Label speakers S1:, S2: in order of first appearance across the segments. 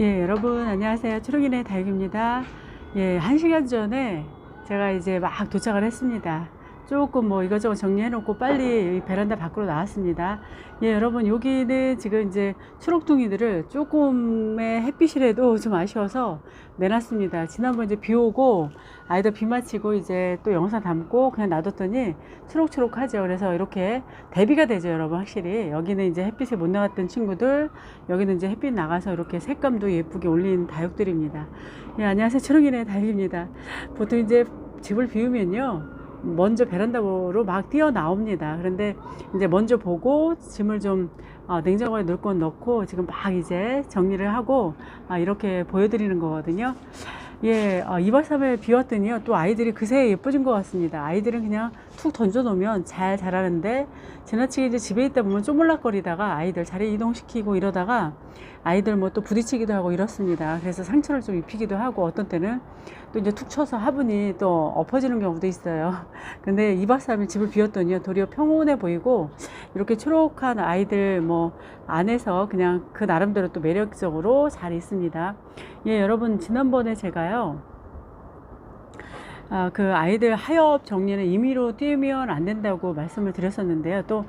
S1: 예, 여러분 안녕하세요. 초록인의 다육입니다. 예, 한 시간 전에 제가 이제 막 도착을 했습니다. 조금 뭐 이것저것 정리해 놓고 빨리 이 베란다 밖으로 나왔습니다. 예, 여러분 여기는 지금 이제 초록둥이들을 조금의 햇빛이라도 좀 아쉬워서 내놨습니다. 지난번 이제 비 오고 아이들 비 맞히고 이제 또 영상 담고 그냥 놔뒀더니 초록초록 하죠. 그래서 이렇게 대비가 되죠, 여러분 확실히. 여기는 이제 햇빛에 못 나갔던 친구들, 여기는 이제 햇빛 나가서 이렇게 색감도 예쁘게 올린 다육들입니다. 예, 안녕하세요. 초록이네 다육입니다. 보통 이제 집을 비우면요. 먼저 베란다로 막 뛰어 나옵니다. 그런데 이제 먼저 보고 짐을 좀 어, 냉장고에 넣을 건 넣고 지금 막 이제 정리를 하고 아, 이렇게 보여드리는 거거든요. 예, 어, 2박 3일 비웠더니요. 또 아이들이 그새 예뻐진 것 같습니다. 아이들은 그냥 툭 던져놓으면 잘 자라는데 지나치게 이제 집에 있다 보면 쪼물락거리다가 아이들 자리 이동시키고 이러다가 아이들 뭐 또 부딪히기도 하고 이렇습니다. 그래서 상처를 좀 입히기도 하고 어떤 때는 또 이제 툭 쳐서 화분이 또 엎어지는 경우도 있어요. 근데 2박 3일 집을 비웠더니요. 도리어 평온해 보이고 이렇게 초록한 아이들 뭐 안에서 그냥 그 나름대로 또 매력적으로 잘 있습니다. 예, 여러분 지난번에 제가요. 아, 그 아이들 하엽 정리는 임의로 뛰면 안 된다고 말씀을 드렸었는데요. 또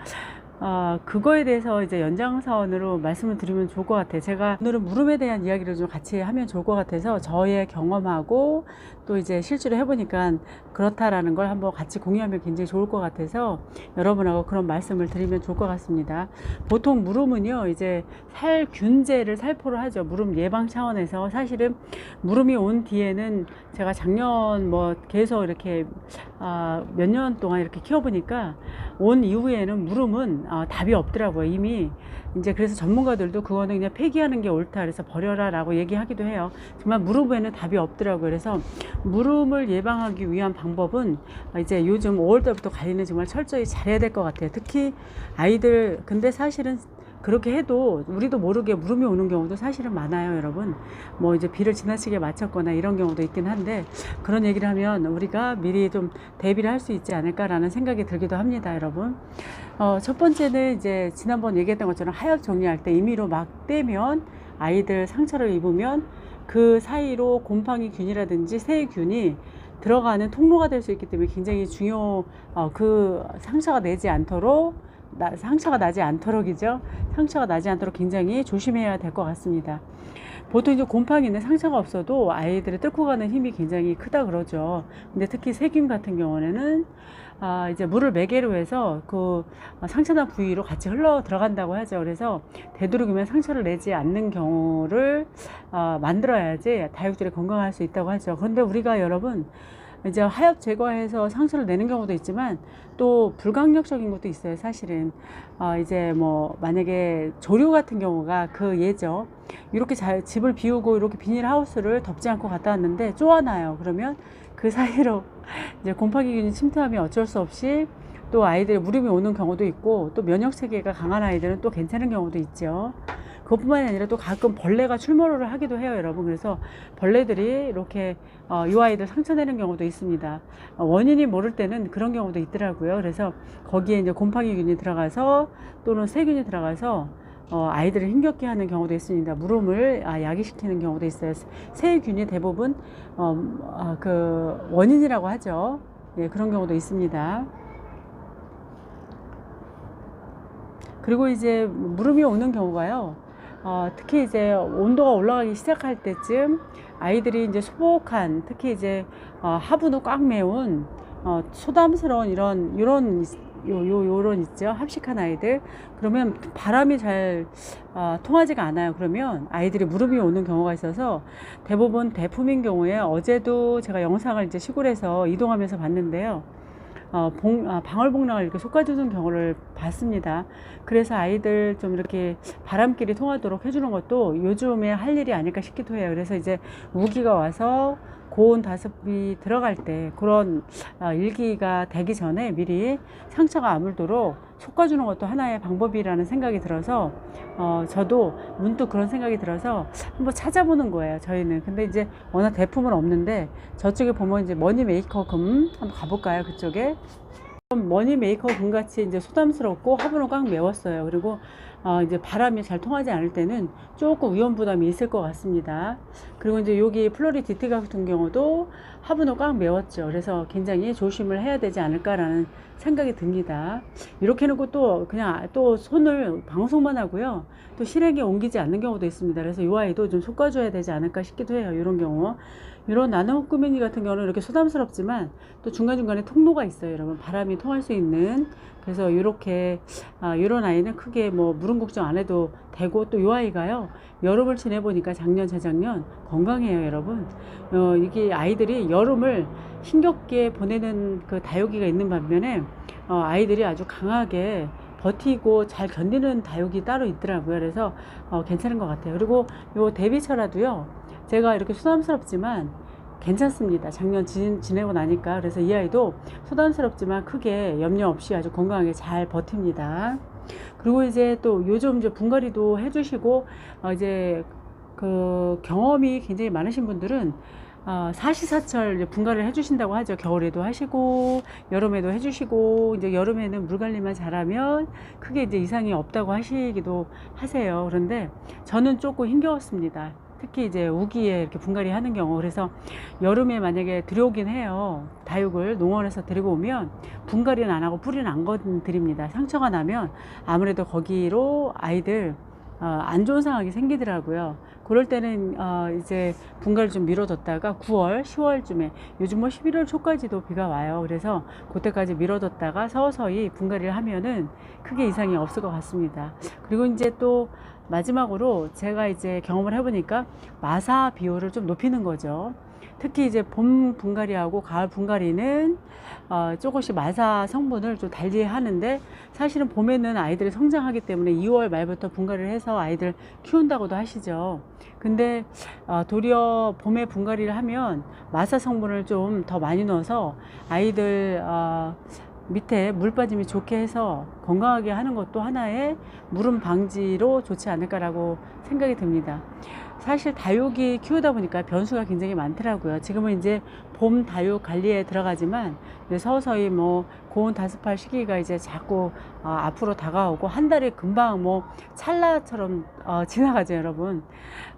S1: 어, 그거에 대해서 이제 연장선으로 말씀을 드리면 좋을 것 같아요. 제가 오늘은 물음에 대한 이야기를 좀 같이 하면 좋을 것 같아서 저의 경험하고 또 이제 실제로 해보니까 그렇다라는 걸 한번 같이 공유하면 굉장히 좋을 것 같아서 여러분하고 그런 말씀을 드리면 좋을 것 같습니다. 보통 물음은요, 이제 살균제를 살포를 하죠. 물음 예방 차원에서 사실은 물음이 온 뒤에는 제가 작년 뭐 계속 이렇게 아, 몇 년 동안 이렇게 키워보니까 온 이후에는 물음은 어, 답이 없더라고요. 이미 이제 그래서 전문가들도 그거는 그냥 폐기하는 게 옳다 그래서 버려라 라고 얘기하기도 해요. 정말 무릎에는 답이 없더라고요. 그래서 무릎을 예방하기 위한 방법은 이제 요즘 5월달부터 관리는 정말 철저히 잘해야 될 것 같아요. 특히 아이들 근데 사실은 그렇게 해도 우리도 모르게 물음이 오는 경우도 사실은 많아요, 여러분. 뭐 이제 비를 지나치게 맞췄거나 이런 경우도 있긴 한데 그런 얘기를 하면 우리가 미리 좀 대비를 할 수 있지 않을까라는 생각이 들기도 합니다, 여러분. 어, 첫 번째는 이제 지난번 얘기했던 것처럼 하엽 정리할 때 임의로 막 떼면 아이들 상처를 입으면 그 사이로 곰팡이 균이라든지 세균이 들어가는 통로가 될 수 있기 때문에 굉장히 중요, 어, 그 상처가 내지 않도록 나, 상처가 나지 않도록이죠. 상처가 나지 않도록 굉장히 조심해야 될 것 같습니다. 보통 이제 곰팡이는 상처가 없어도 아이들을 뚫고 가는 힘이 굉장히 크다 그러죠. 근데 특히 세균 같은 경우에는 아, 이제 물을 매개로 해서 그 상처난 부위로 같이 흘러 들어간다고 하죠. 그래서 되도록이면 상처를 내지 않는 경우를 아, 만들어야지 다육들이 건강할 수 있다고 하죠. 그런데 우리가 여러분 이제 하엽 제거해서 상처를 내는 경우도 있지만 또 불강력적인 것도 있어요 사실은. 어 이제 뭐 만약에 조류 같은 경우가 그 예죠. 이렇게 잘 집을 비우고 이렇게 비닐하우스를 덮지 않고 갔다 왔는데 쪼아놔요. 그러면 그 사이로 이제 곰팡이균이 침투하면 어쩔 수 없이 또 아이들의 무름이 오는 경우도 있고 또 면역 체계가 강한 아이들은 또 괜찮은 경우도 있죠. 그것뿐만이 아니라 또 가끔 벌레가 출몰을 하기도 해요, 여러분. 그래서 벌레들이 이렇게 어, 이 아이들 상처 내는 경우도 있습니다. 어, 원인이 모를 때는 그런 경우도 있더라고요. 그래서 거기에 이제 곰팡이균이 들어가서 또는 세균이 들어가서 어, 아이들을 힘겹게 하는 경우도 있습니다. 물음을 아, 야기시키는 경우도 있어요. 세균이 대부분 어, 아, 그 원인이라고 하죠. 예, 그런 경우도 있습니다. 그리고 이제 물음이 오는 경우가요. 어, 특히 이제 온도가 올라가기 시작할 때쯤 아이들이 이제 소복한 특히 이제 어, 하부도 꽉 메운 어, 소담스러운 이런 이런 요, 요, 요런 있죠. 합식한 아이들. 그러면 바람이 잘 어, 통하지가 않아요. 그러면 아이들이 무릎이 오는 경우가 있어서 대부분 대품인 경우에 어제도 제가 영상을 이제 시골에서 이동하면서 봤는데요. 어, 봉, 아, 방울복랑을 이렇게 솎아주는 경우를 봤습니다. 그래서 아이들 좀 이렇게 바람길이 통하도록 해주는 것도 요즘에 할 일이 아닐까 싶기도 해요. 그래서 이제 우기가 와서 고온 다습이 들어갈 때 그런 어, 일기가 되기 전에 미리 상처가 아물도록 솎아주는 것도 하나의 방법이라는 생각이 들어서 어, 저도 문득 그런 생각이 들어서 한번 찾아보는 거예요 저희는. 근데 이제 워낙 대품은 없는데 저쪽에 보면 이제 머니 메이커 금 한번 가볼까요 그쪽에 머니 메이커 금같이 이제 소담스럽고 화분을 꽉 메웠어요. 그리고 어, 이제 바람이 잘 통하지 않을 때는 조금 위험 부담이 있을 것 같습니다. 그리고 이제 여기 플로리디트 같은 경우도 화분을 꽉 메웠죠. 그래서 굉장히 조심을 해야 되지 않을까라는 생각이 듭니다. 이렇게 해놓고 또 그냥 또 손을 방송만 하고요. 또 실행에 옮기지 않는 경우도 있습니다. 그래서 이 아이도 좀 솎아줘야 되지 않을까 싶기도 해요. 이런 경우. 이런 나노 꾸미니 같은 경우는 이렇게 소담스럽지만 또 중간중간에 통로가 있어요. 여러분 바람이 통할 수 있는. 그래서 이렇게 아, 이런 아이는 크게 뭐 물은 걱정 안 해도 되고 또 이 아이가요 여름을 지내보니까 작년 재작년 건강해요 여러분. 어, 이게 아이들이 여름을 힘겹게 보내는 그 다육이가 있는 반면에 어, 아이들이 아주 강하게 버티고 잘 견디는 다육이 따로 있더라고요. 그래서 어, 괜찮은 것 같아요. 그리고 요 데비처라도요 제가 이렇게 수담스럽지만 괜찮습니다. 작년 지, 지내고 나니까 그래서 이 아이도 소담스럽지만 크게 염려 없이 아주 건강하게 잘 버팁니다. 그리고 이제 또 요즘 이제 분갈이도 해주시고 어 이제 그 경험이 굉장히 많으신 분들은 어, 사시사철 분갈이를 해주신다고 하죠. 겨울에도 하시고 여름에도 해주시고 이제 여름에는 물 관리만 잘하면 크게 이제 이상이 없다고 하시기도 하세요. 그런데 저는 조금 힘겨웠습니다. 특히 이제 우기에 이렇게 분갈이 하는 경우 그래서 여름에 만약에 들여오긴 해요 다육을 농원에서 데리고 오면 분갈이는 안 하고 뿌리는 안 건드립니다 상처가 나면 아무래도 거기로 아이들 어, 안 좋은 상황이 생기더라고요. 그럴 때는 어, 이제 분갈이 좀 미뤄뒀다가 9월, 10월쯤에 요즘 뭐 11월 초까지도 비가 와요. 그래서 그때까지 미뤄뒀다가 서서히 분갈이를 하면은 크게 이상이 없을 것 같습니다. 그리고 이제 또 마지막으로 제가 이제 경험을 해보니까 마사 비율을 좀 높이는 거죠. 특히 이제 봄 분갈이하고 가을 분갈이는 어, 조금씩 마사 성분을 좀 달리 하는데 사실은 봄에는 아이들이 성장하기 때문에 2월 말부터 분갈이를 해서 아이들 키운다고도 하시죠. 근데 어, 도리어 봄에 분갈이를 하면 마사 성분을 좀 더 많이 넣어서 아이들 어, 밑에 물 빠짐이 좋게 해서 건강하게 하는 것도 하나의 물음 방지로 좋지 않을까라고 생각이 듭니다. 사실 다육이 키우다 보니까 변수가 굉장히 많더라고요. 지금은 이제 봄 다육 관리에 들어가지만 서서히 뭐 고온 다습할 시기가 이제 자꾸 어, 앞으로 다가오고 한 달이 금방 뭐 찰나처럼 어, 지나가죠, 여러분.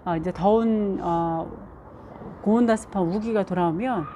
S1: 어, 이제 더운 어, 고온 다습한 우기가 돌아오면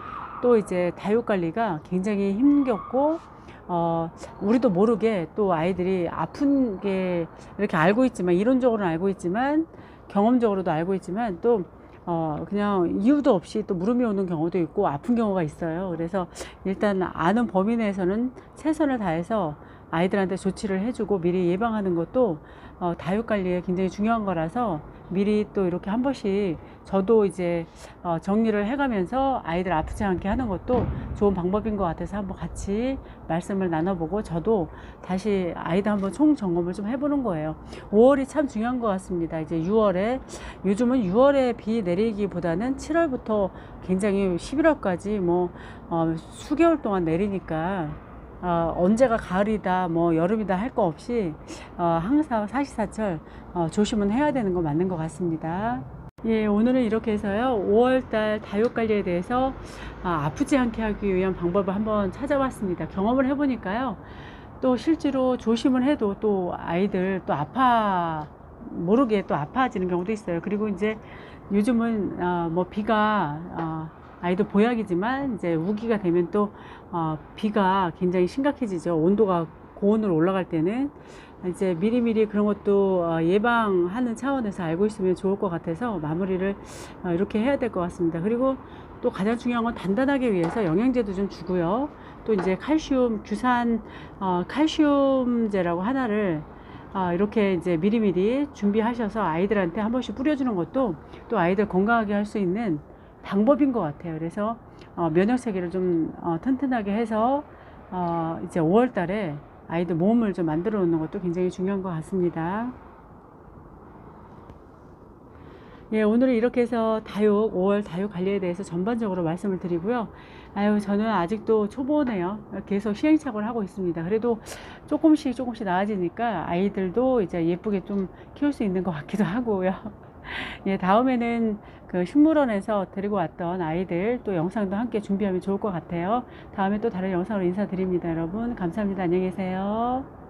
S1: 또 이제 다육 관리가 굉장히 힘겹고 어, 우리도 모르게 또 아이들이 아픈 게 이렇게 알고 있지만, 이론적으로는 알고 있지만, 경험적으로도 알고 있지만, 또, 어, 그냥 이유도 없이 또 무름이 오는 경우도 있고, 아픈 경우가 있어요. 그래서 일단 아는 범위 내에서는 최선을 다해서 아이들한테 조치를 해주고 미리 예방하는 것도 어, 다육 관리에 굉장히 중요한 거라서 미리 또 이렇게 한 번씩 저도 이제 어, 정리를 해가면서 아이들 아프지 않게 하는 것도 좋은 방법인 것 같아서 한번 같이 말씀을 나눠보고 저도 다시 아이들 한번 총 점검을 좀 해보는 거예요. 5월이 참 중요한 것 같습니다. 이제 6월에 요즘은 6월에 비 내리기보다는 7월부터 굉장히 11월까지 뭐 어, 수개월 동안 내리니까 어, 언제가 가을이다, 뭐 여름이다 할 거 없이 어, 항상 사시사철 어, 조심은 해야 되는 거 맞는 것 같습니다. 예, 오늘은 이렇게 해서요. 5월달 다육 관리에 대해서 아, 아프지 않게 하기 위한 방법을 한번 찾아봤습니다. 경험을 해보니까요. 또 실제로 조심을 해도 또 아이들 또 아파 모르게 또 아파지는 경우도 있어요. 그리고 이제 요즘은 어, 뭐 비가 어, 아이도 보약이지만 이제 우기가 되면 또 어, 비가 굉장히 심각해지죠. 온도가 고온으로 올라갈 때는 이제 미리미리 그런 것도 어, 예방하는 차원에서 알고 있으면 좋을 것 같아서 마무리를 어, 이렇게 해야 될 것 같습니다. 그리고 또 가장 중요한 건 단단하게 위해서 영양제도 좀 주고요. 또 이제 칼슘, 규산, 어, 칼슘제라고 하나를 아, 이렇게 이제 미리미리 준비하셔서 아이들한테 한 번씩 뿌려주는 것도 또 아이들 건강하게 할 수 있는 방법인 것 같아요. 그래서 어, 면역 체계를 좀 어, 튼튼하게 해서 어, 이제 5월 달에 아이들 몸을 좀 만들어 놓는 것도 굉장히 중요한 것 같습니다. 예, 오늘은 이렇게 해서 다육, 5월 다육 관리에 대해서 전반적으로 말씀을 드리고요. 아유, 저는 아직도 초보네요. 계속 시행착오를 하고 있습니다. 그래도 조금씩 조금씩 나아지니까 아이들도 이제 예쁘게 좀 키울 수 있는 것 같기도 하고요. 예, 다음에는 그 식물원에서 데리고 왔던 아이들 또 영상도 함께 준비하면 좋을 것 같아요. 다음에 또 다른 영상으로 인사드립니다. 여러분, 감사합니다. 안녕히 계세요.